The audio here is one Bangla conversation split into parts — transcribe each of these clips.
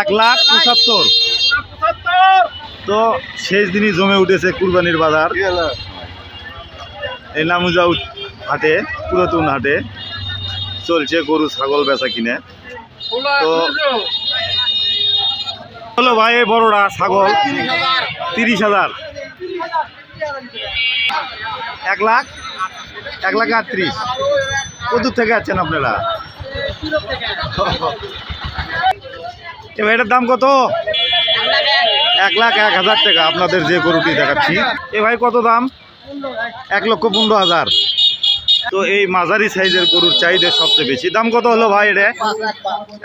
এক লাখ পঁচাত্তর। তো শেষ দিনই জমে উঠেছে কুরবানির বাজার। এই নামুজা হাটে, পুরাতন হাটে চলছে গরু, ছাগল বেচা কিনে। তো হলো ভাই বড়রা ছাগল তিরিশ হাজার। এক লাখ এক লাখ আটত্রিশ। কদূর থেকে আছেন আপনারা? এবার এটার দাম কত? এক লাখ এক হাজার টাকা আপনাদের যে গরুটি দেখাচ্ছি। এ ভাই কত দাম? এক লক্ষ পনেরো হাজার। তো এই মাঝারি সাইজের গরুর চাহিদা সবচেয়ে বেশি। দাম কত হলো ভাই এটা?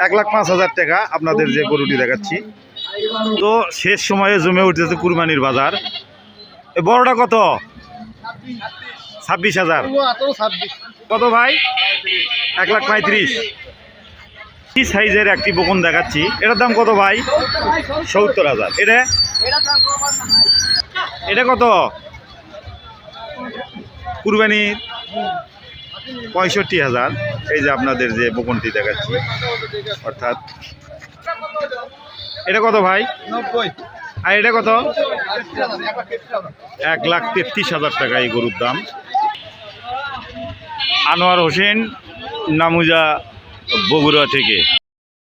এক লাখ পাঁচ হাজার টাকা আপনাদের যে গরুটি দেখাচ্ছি। তো শেষ সময়ে জমে উঠেছে কুরবানির বাজার। এ বড়টা কত? ছাব্বিশ হাজার। কত ভাই? এক লাখ পঁয়ত্রিশ। কি সাইজের একটি বকুন দেখাচ্ছি? এটার দাম কত ভাই? সত্তর হাজার। এটা? এটা কত? কুরবানি পঁয়ষট্টি হাজার। এই যে আপনাদের যে বকুনটি দেখাচ্ছি অর্থাৎ। এটা কত ভাই? আর এটা কত? এক লাখ তেত্রিশ হাজার টাকা এই গরুর দাম। আনোয়ার হোসেন নামুজা বগুড়া থেকে।